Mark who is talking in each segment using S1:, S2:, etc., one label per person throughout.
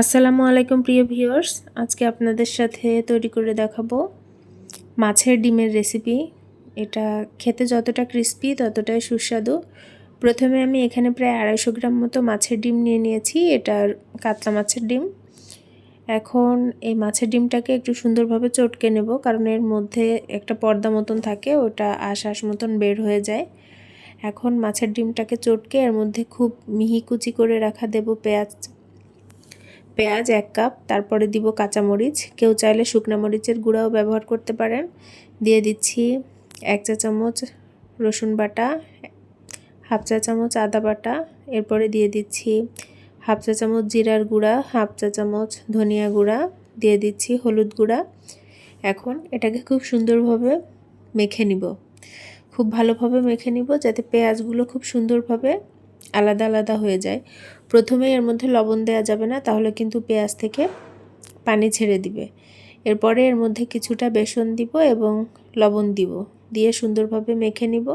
S1: আসসালামু আলাইকুম প্রিয় ভিউয়ার্স, আজকে আপনাদের সাথে তৈরি করে দেখাবো মাছের ডিমের রেসিপি এটা খেতে যতটা ক্রিস্পি ততটাই সুস্বাদু। প্রথমে আমি এখানে প্রায় আড়াইশো গ্রাম মতো মাছের ডিম নিয়ে নিয়েছি এটা কাতলা মাছের ডিম। এখন এই মাছের ডিমটাকে একটু সুন্দরভাবে চটকে নেব, কারণ এর মধ্যে একটা পর্দা মতন থাকে, ওটা আশ আশ মতন বের হয়ে যায়। এখন মাছের ডিমটাকে চটকে এর মধ্যে খুব মিহি কুচি করে রাখা দেব পেঁয়াজ পেঁয়াজ এক কাপ, তারপরে দিব কাঁচামরিচ। কেউ চাইলে শুকনো মরিচের গুঁড়াও ব্যবহার করতে পারেন। দিয়ে দিচ্ছি এক চা চামচ রসুন বাটা, হাফ চা চামচ আদা বাটা। এরপরে দিয়ে দিচ্ছি হাফ চা চামচ জিরার গুঁড়া, হাফ চা চামচ ধনিয়া গুঁড়া। দিয়ে দিচ্ছি হলুদ গুঁড়া। এখন এটাকে খুব সুন্দরভাবে মেখে নিব। খুব ভালোভাবে মেখে নিব যাতে পেঁয়াজগুলো খুব সুন্দরভাবে আলাদা আলাদা হয়ে যায়। প্রথমে এর মধ্যে লবণ দেওয়া যাবে না, তাহলে কিন্তু পেঁয়াজ থেকে পানি ছেড়ে দিবে। এরপরে এর মধ্যে কিছুটা বেসন দিব এবং লবণ দিব, দিয়ে সুন্দরভাবে মেখে নিব।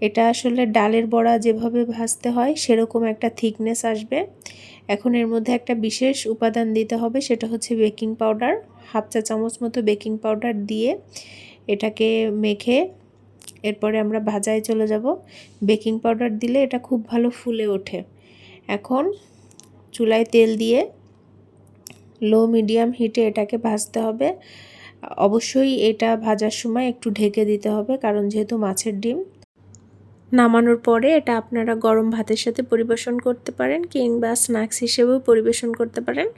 S1: এটা আসলে ডালের বড়া যেভাবে ভাজতে হয়, সেরকম একটা থিকনেস আসবে। এখন এর মধ্যে একটা বিশেষ উপাদান দিতে হবে, সেটা হচ্ছে বেকিং পাউডার। হাফ চা চামচ মতো বেকিং পাউডার দিয়ে এটাকে মেখে এরপরে আমরা ভাজায় চলে যাব। বেকিং পাউডার দিলে এটা খুব ভালো ফুলে ওঠে। এখন চুলায় তেল দিয়ে লো মিডিয়াম হিটে এটাকে ভাজতে হবে। অবশ্যই এটা ভাজার সময় একটু ঢেকে দিতে হবে, কারণ যেহেতু মাছের ডিম। নামানোর পরে এটা আপনারা গরম ভাতের সাথে পরিবেশন করতে পারেন, কিংবা স্ন্যাক্স হিসেবেও পরিবেশন করতে পারেন।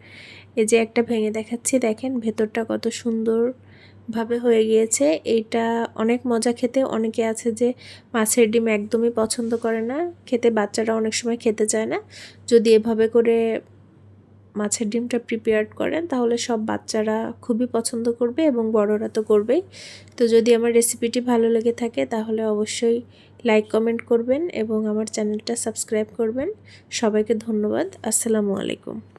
S1: এই যে একটা ভেঙে দেখাচ্ছি, দেখেন ভেতরটা কত সুন্দর। ভাবে হয়ে গিয়েছে। এইটা অনেক মজা খেতে। অনেকে আছে যে মাছের ডিম একদমই পছন্দ করে না। খেতে বাচ্চারা অনেক সময় খেতে চায় না। যদি এভাবে করে মাছের ডিমটা প্রিপেয়ার করেন, তাহলে সব বাচ্চারা খুবই পছন্দ করবে এবং বড়রা তো করবেই। তো যদি আমার রেসিপিটি ভালো লেগে থাকে, তাহলে অবশ্যই লাইক কমেন্ট করবেন এবং আমার চ্যানেলটা সাবস্ক্রাইব করবেন। সবাইকে ধন্যবাদ। আসসালামু আলাইকুম।